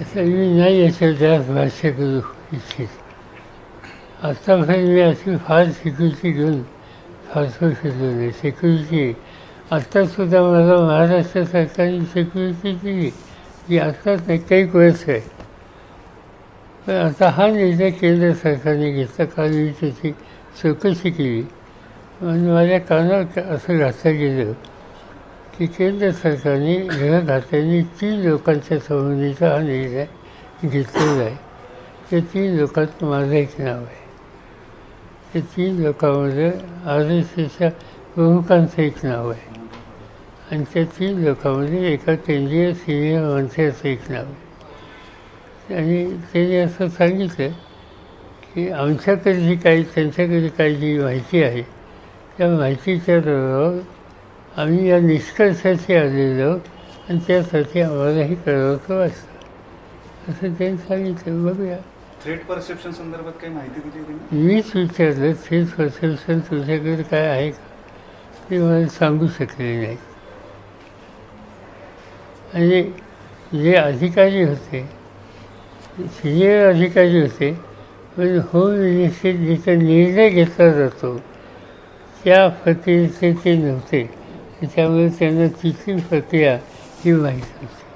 आता मी नाही असेल त्यात भाष्य करू इच्छित आत्तापर्यंत मी अशी फार सिक्युरिटी घेऊन फारसं शिकलो नाही सिक्युरिटी आत्तासुद्धा मला महाराष्ट्र सरकारने सिक्युरिटी दिली जी आत्ताच नाही काही वर्ष आहे पण आता हा निर्णय केंद्र सरकारने घेतला काल मी त्याची चौकशी केली आणि माझ्या कानावर असं घातलं गेलं. की केंद्र सरकारने घरदात्यांनी तीन लोकांच्या संबंधीचा हा निर्णय घेतलेला आहे ते तीन लोकांत माझं एक नाव आहे ते तीन लोकांमध्ये आर एस एसच्या प्रमुखांचं एक नाव आहे आणि त्या तीन लोकांमध्ये एका केंद्रीय सिनियर मंत्र्याचं एक नाव आहे आणि त्यांनी असं सांगितलं की आमच्याकडे जी काही त्यांच्याकडे काही जी माहिती आहे त्या माहितीच्या दरावर आम्ही या निष्कर्षाशी आलेलो आणि त्यासाठी आम्हालाही करावंसं वाटतं असं त्यांनी सांगितलं. बघूया. थ्रेट परसेप्शन संदर्भात काही माहिती दिली मीच विचारलं थेट परसेप्शन तुझ्याकडे काय आहे का? ते मला सांगू शकले नाही. आणि जे अधिकारी होते सिनियर अधिकारी होते पण होम मिनिस्ट्रीत जिथं निर्णय घेतला जातो त्या प्रक्रियेचे ते नव्हते. त्यामुळे त्यांना तिथली प्रक्रिया ही माहीत असते.